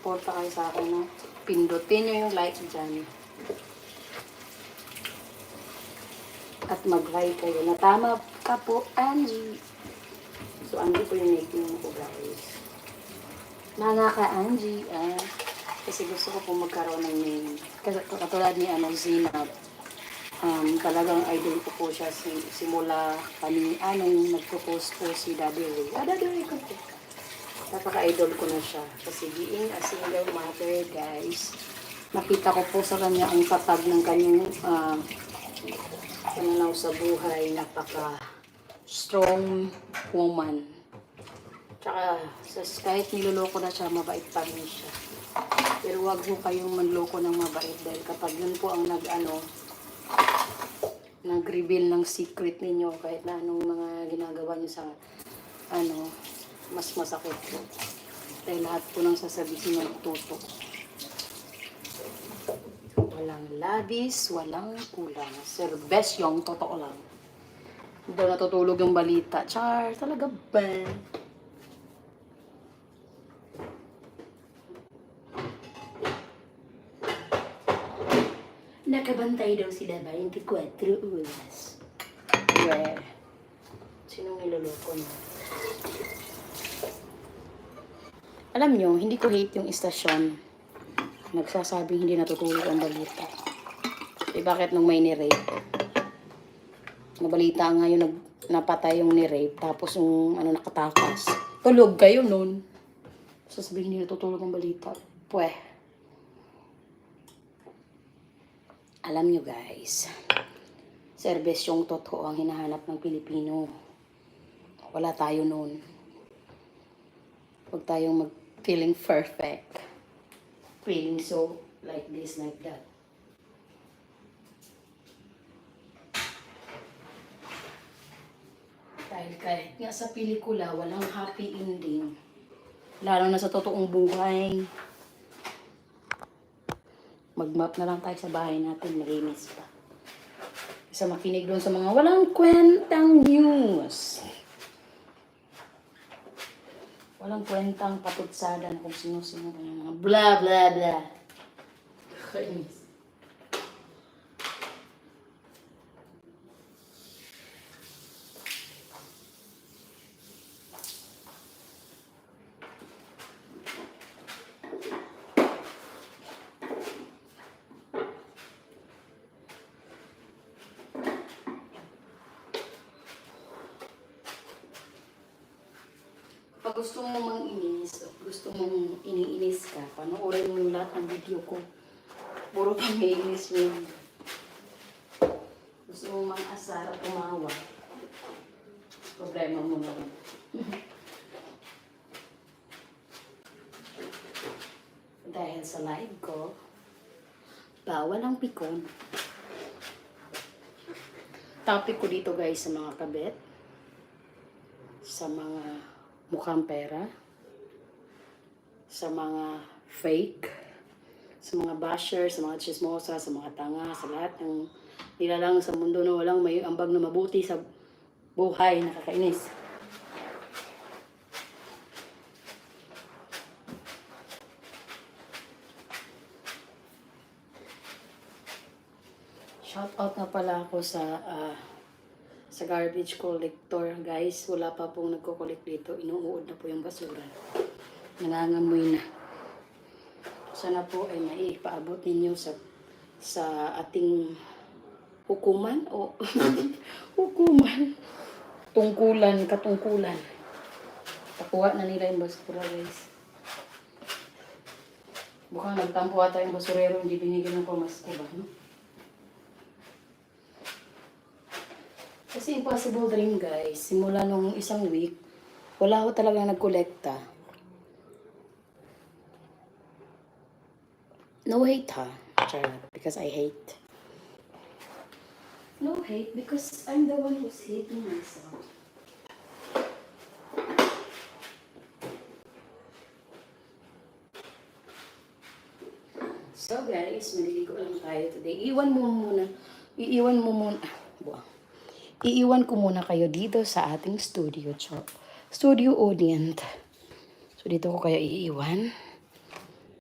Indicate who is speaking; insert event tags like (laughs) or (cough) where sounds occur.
Speaker 1: Porta kayo sa akin, no? Pindutin nyo yung like dyan. At mag-like kayo. Na tama ka po, Angie. So, Angie po yung nickname ko, guys. Mga ka, Angie. Ah. Kasi gusto ko po magkaroon ng name. Katulad ni ano, Zinab. Um, talagang idol ko po siya si, simula kami, anong nagpo-post po si Daddy Ray. Ah, Daddy Ray ko po. Napaka-idol ko na siya. Kasi being a single mother, guys, nakita ko po sa kanya ang tatag ng kanyang uh, pananaw sa buhay. Napaka-strong woman. Tsaka, sa, kahit niloloko na siya, mabait pa rin siya. Pero wag mo kayong manloko ng mabait dahil kapag yun po ang nag-ano, nag-reveal ng secret ninyo kahit na anong mga ginagawa niyo sa ano, mas masakit po. Dahil lahat po ng sasabihin ng tuto. Walang labis, walang kulang. Sir best yung totoo lang. Hindi natutulog yung balita. Char, talaga ba? Nakabantay daw sila 24 oras. Weh. Sinong niloloko niya? Alam nyo, hindi ko hate yung istasyon. Nagsasabing hindi natutulog ang balita. Eh bakit nung may ni-rape? Nabalita nga yung nag, napatay yung ni-rape, tapos yung ano nakatakas. Tulog kayo nun. Sasabihin hindi natutulog ang balita. Pweh. Alam nyo guys, service yung totoo ang hinahanap ng Pilipino. Wala tayo noon. Huwag tayong mag feeling perfect. Feeling so like this, like that. Dahil kahit nga sa pelikula, walang happy ending. Lalo na sa totoong buhay. Mag-map na lang tayo sa bahay natin, malinis pa. Isa makinig doon sa mga walang kwentang news. Walang kwentang patutsada na kung sino-sino mga blah blah blah. Kainis. Pag gusto mo mang inis, gusto mong iniinis ka, panoorin mo yung lahat ng video ko. Puro pang iinis mo yun. Gusto mo mang asar at umawa. Problema mo yun. (laughs) Dahil sa live ko, bawal ang pikon. Topic ko dito guys sa mga kabet, sa mga mukhang pera, sa mga fake, sa mga basher, sa mga chismosa, sa mga tanga, sa lahat ng nilalang sa mundo na walang may ambag na mabuti sa buhay, nakakainis. Shout out na pala ako sa ah, sa garbage collector, guys. Wala pa pong nagko-collect dito. Inuuod na po yung basura. Nangangamoy na. Sana po ay maipaabot ninyo sa sa ating hukuman o (laughs) hukuman. Tungkulan, katungkulan. Pakuha na nila yung basura, guys. Bukang nagtampo ata yung basurero, hindi binigyan ng pamasko ba, no? Kasi impossible dream guys. Simula nung isang week, wala ako talaga nagkolekta. No hate ha. Because I hate. No hate because I'm the one who's hating myself. So guys, maliligo lang tayo today. Iwan mo muna. Iiwan mo muna. Ah, buwang. Iiwan ko muna kayo dito sa ating studio, cho. Studio audience. So dito ko kayo iiwan.